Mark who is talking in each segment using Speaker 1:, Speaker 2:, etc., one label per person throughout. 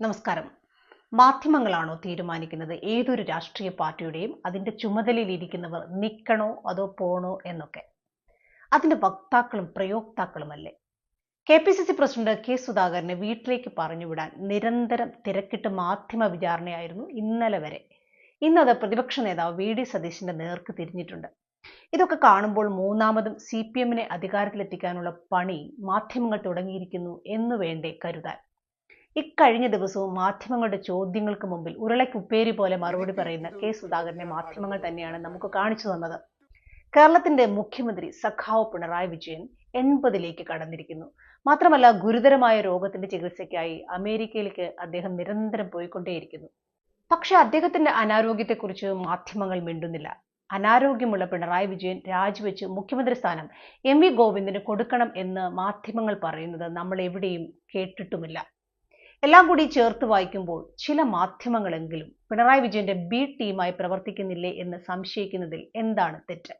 Speaker 1: നമസ്കാരം. മാധ്യമങ്ങളാണോ തീരുമാനിക്കുന്നത്? ഏതൊരു രാഷ്ട്രീയ പാർട്ടിയുടെയും അതിന്റെ ചുമതലയിലിരിക്കുന്നവർ നിൽക്കണോ അതോ പോണോ എന്നൊക്കെ. അതിന്റെ വക്താക്കളും പ്രയോക്താക്കളുമല്ലേ? K P C C president K സുധാകരനെ വീട്ടിലേക്ക് പറഞ്ഞുവിടാൻ നിരന്തരം തിരക്കിട്ട് മാധ്യമ വിചാരണയായിരുന്നു ഇന്നലെ വരെ. ഇന്നത് പ്രതിപക്ഷ നേതാവ് വി ഡി സതീശിന്റെ നേർക്ക് തിരിഞ്ഞിട്ടുണ്ട്. ഇതൊക്കെ കാണുമ്പോൾ മൂന്നാമതും സി പി എമ്മിനെ അധികാരത്തിലെത്തിക്കാനുള്ള പണി മാധ്യമങ്ങൾ തുടങ്ങിയിരിക്കുന്നു എന്ന് വേണ്ടേ കരുതാൻ? ഇക്കഴിഞ്ഞ ദിവസവും മാധ്യമങ്ങളുടെ ചോദ്യങ്ങൾക്ക് മുമ്പിൽ ഉരുളയ്ക്കുപ്പേരി പോലെ മറുപടി പറയുന്ന കെ സുധാകരനെ മാധ്യമങ്ങൾ തന്നെയാണ് നമുക്ക് കാണിച്ചു തന്നത്. കേരളത്തിന്റെ മുഖ്യമന്ത്രി സഖാവ് പിണറായി വിജയൻ എൺപതിലേക്ക് കടന്നിരിക്കുന്നു. മാത്രമല്ല ഗുരുതരമായ രോഗത്തിന്റെ ചികിത്സയ്ക്കായി അമേരിക്കയിലേക്ക് അദ്ദേഹം നിരന്തരം പോയിക്കൊണ്ടേയിരിക്കുന്നു. പക്ഷെ അദ്ദേഹത്തിന്റെ അനാരോഗ്യത്തെക്കുറിച്ച് മാധ്യമങ്ങൾ മിണ്ടുന്നില്ല. അനാരോഗ്യമുള്ള പിണറായി വിജയൻ രാജിവെച്ച് മുഖ്യമന്ത്രി സ്ഥാനം എം വി ഗോവിന്ദന് കൊടുക്കണം എന്ന് മാധ്യമങ്ങൾ പറയുന്നത് നമ്മൾ എവിടെയും കേട്ടിട്ടുമില്ല. എല്ലാം കൂടി ചേർത്ത് വായിക്കുമ്പോൾ ചില മാധ്യമങ്ങളെങ്കിലും പിണറായി വിജയന്റെ ബി ടീമായി പ്രവർത്തിക്കുന്നില്ലേ എന്ന് സംശയിക്കുന്നതിൽ എന്താണ് തെറ്റ്?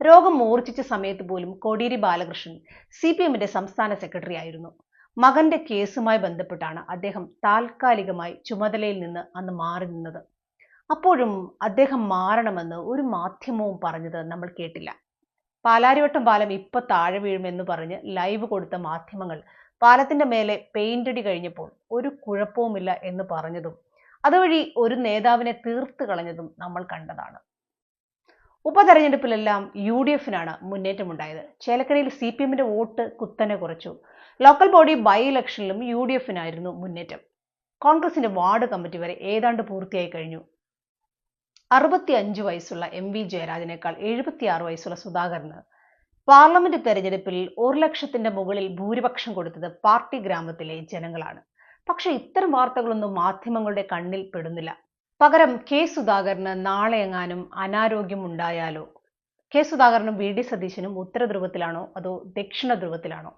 Speaker 1: രോഗം മൂർച്ഛിച്ച സമയത്ത് പോലും കോടിയേരി ബാലകൃഷ്ണൻ സി പി എമ്മിന്റെ സംസ്ഥാന സെക്രട്ടറി ആയിരുന്നു. മകന്റെ കേസുമായി ബന്ധപ്പെട്ടാണ് അദ്ദേഹം താൽക്കാലികമായി ചുമതലയിൽ നിന്ന് അന്ന് മാറി നിന്നത്. അപ്പോഴും അദ്ദേഹം മാറണമെന്ന് ഒരു മാധ്യമവും പറഞ്ഞത് നമ്മൾ കേട്ടില്ല. പാലാരിവട്ടം പാലം ഇപ്പൊ താഴെ വീഴുമെന്ന് പറഞ്ഞ് ലൈവ് കൊടുത്ത മാധ്യമങ്ങൾ പാലത്തിന്റെ മേലെ പെയിന്റ് അടി കഴിഞ്ഞപ്പോൾ ഒരു കുഴപ്പവുമില്ല എന്ന് പറഞ്ഞതും അതുവഴി ഒരു നേതാവിനെ തീർത്ത് കളഞ്ഞതും നമ്മൾ കണ്ടതാണ്. ഉപതെരഞ്ഞെടുപ്പിലെല്ലാം യു ഡി എഫിനാണ് മുന്നേറ്റമുണ്ടായത്. ചേലക്കരയിൽ സി പി എമ്മിന്റെ വോട്ട് കുത്തനെ കുറച്ചു. ലോക്കൽ ബോഡി ബൈ ഇലക്ഷനിലും യു ഡി എഫിനായിരുന്നു മുന്നേറ്റം. കോൺഗ്രസിന്റെ വാർഡ് കമ്മിറ്റി വരെ ഏതാണ്ട് പൂർത്തിയായി കഴിഞ്ഞു. അറുപത്തി അഞ്ച് വയസ്സുള്ള എം വി ജയരാജനേക്കാൾ എഴുപത്തിയാറ് വയസ്സുള്ള സുധാകരന് പാർലമെന്റ് തെരഞ്ഞെടുപ്പിൽ ഒരു ലക്ഷത്തിന്റെ മുകളിൽ ഭൂരിപക്ഷം കൊടുത്തത് പാർട്ടി ഗ്രാമത്തിലെ ജനങ്ങളാണ്. പക്ഷെ ഇത്തരം വാർത്തകളൊന്നും മാധ്യമങ്ങളുടെ കണ്ണിൽ പെടുന്നില്ല. പകരം കെ സുധാകരന് നാളെ എങ്ങാനും അനാരോഗ്യമുണ്ടായാലോ കെ സുധാകരനും വി ഡി സതീശനും ഉത്തര ധ്രുവത്തിലാണോ അതോ ദക്ഷിണ ധ്രുവത്തിലാണോ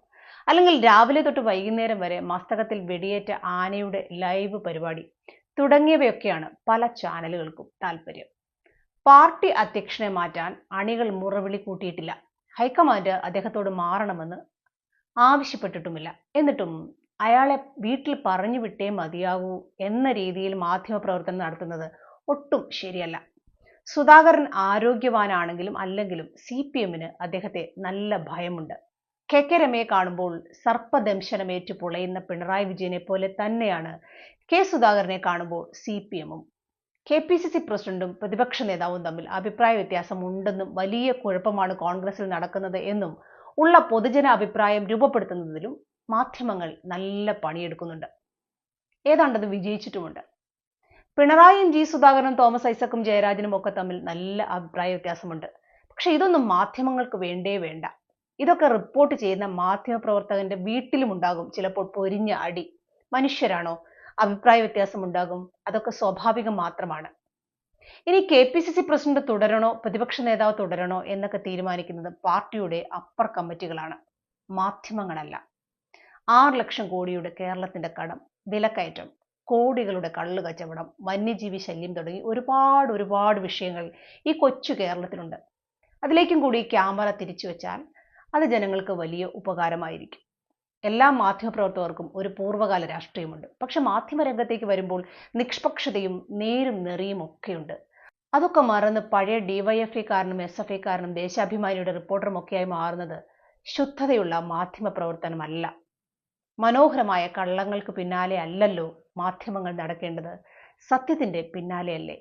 Speaker 1: അല്ലെങ്കിൽ രാവിലെ തൊട്ട് വൈകുന്നേരം വരെ മസ്തകത്തിൽ വെടിയേറ്റ ആനയുടെ ലൈവ് പരിപാടി തുടങ്ങിയവയൊക്കെയാണ് പല ചാനലുകൾക്കും താല്പര്യം പാർട്ടി അധ്യക്ഷനെ മാറ്റാൻ അണികൾ മുറവിളി കൂട്ടിയിട്ടില്ല. ഹൈക്കമാൻഡ് അദ്ദേഹത്തോട് മാറണമെന്ന് ആവശ്യപ്പെട്ടിട്ടുമില്ല. എന്നിട്ടും അയാളെ വീട്ടിൽ പറഞ്ഞു വിട്ടേ മതിയാകൂ എന്ന രീതിയിൽ മാധ്യമപ്രവർത്തനം നടത്തുന്നത് ഒട്ടും ശരിയല്ല. സുധാകരൻ ആരോഗ്യവാനാണെങ്കിലും അല്ലെങ്കിലും സി പി എമ്മിന് അദ്ദേഹത്തെ നല്ല ഭയമുണ്ട്. കെ കെ രമയെ കാണുമ്പോൾ സർപ്പദംശനമേറ്റു പുളയുന്ന പിണറായി വിജയനെ പോലെ തന്നെയാണ് കെ സുധാകരനെ കാണുമ്പോൾ സി പി എമ്മും. കെ പി സി സി പ്രസിഡന്റും പ്രതിപക്ഷ നേതാവും തമ്മിൽ അഭിപ്രായ വ്യത്യാസം ഉണ്ടെന്നും വലിയ കുഴപ്പമാണ് കോൺഗ്രസിൽ നടക്കുന്നത് എന്നും ഉള്ള പൊതുജന അഭിപ്രായം രൂപപ്പെടുത്തുന്നതിലും മാധ്യമങ്ങൾ നല്ല പണിയെടുക്കുന്നുണ്ട്. ഏതാണ്ടത് വിജയിച്ചിട്ടുമുണ്ട്. പിണറായിയും ജി സുധാകരനും തോമസ് ഐസക്കും ജയരാജനും ഒക്കെ തമ്മിൽ നല്ല അഭിപ്രായ വ്യത്യാസമുണ്ട്. പക്ഷെ ഇതൊന്നും മാധ്യമങ്ങൾക്ക് വേണ്ടേ വേണ്ട. ഇതൊക്കെ റിപ്പോർട്ട് ചെയ്യുന്ന മാധ്യമപ്രവർത്തകന്റെ വീട്ടിലും ഉണ്ടാകും ചിലപ്പോൾ പൊരിഞ്ഞ അടി. മനുഷ്യരാണോ? അഭിപ്രായ വ്യത്യാസം ഉണ്ടാകും അതൊക്കെ സ്വാഭാവികം മാത്രമാണ്. ഇനി K P C C president തുടരണോ? പ്രതിപക്ഷ നേതാവ് തുടരണോ? എന്നൊക്കെ തീരുമാനിക്കുന്നത് പാർട്ടിയുടെ അപ്പർ കമ്മിറ്റികളാണ്. മാധ്യമങ്ങളല്ല. ആറ് ലക്ഷം കോടിയുടെ കേരളത്തിന്റെ കടം വിലക്കയറ്റം കോടികളുടെ കള്ളു കച്ചവടം വന്യജീവി ശല്യം തുടങ്ങി ഒരുപാട് ഒരുപാട് വിഷയങ്ങൾ ഈ കൊച്ചു കേരളത്തിലുണ്ട്. അതിലേക്കും കൂടി ക്യാമറ തിരിച്ചു വെച്ചാൽ അത് ജനങ്ങൾക്ക് വലിയ ഉപകാരമായിരിക്കും. എല്ലാ മാധ്യമപ്രവർത്തകർക്കും ഒരു പൂർവകാല രാഷ്ട്രീയമുണ്ട്. പക്ഷെ മാധ്യമരംഗത്തേക്ക് വരുമ്പോൾ നിഷ്പക്ഷതയും നേരും നെറിയും ഒക്കെയുണ്ട്. അതൊക്കെ മറന്ന് പഴയ ഡിവൈഎഫ്ഐക്കാരനും എസ് എഫ് ഐക്കാരനും ദേശാഭിമാനിയുടെ റിപ്പോർട്ടറും ഒക്കെയായി മാറുന്നത് ശുദ്ധതയുള്ള മാധ്യമ പ്രവർത്തനമല്ല മനോഹരമായ കള്ളങ്ങൾക്ക് പിന്നാലെ അല്ലല്ലോ മാധ്യമങ്ങൾ നടക്കേണ്ടത്. സത്യത്തിന്റെ പിന്നാലെയല്ലേ?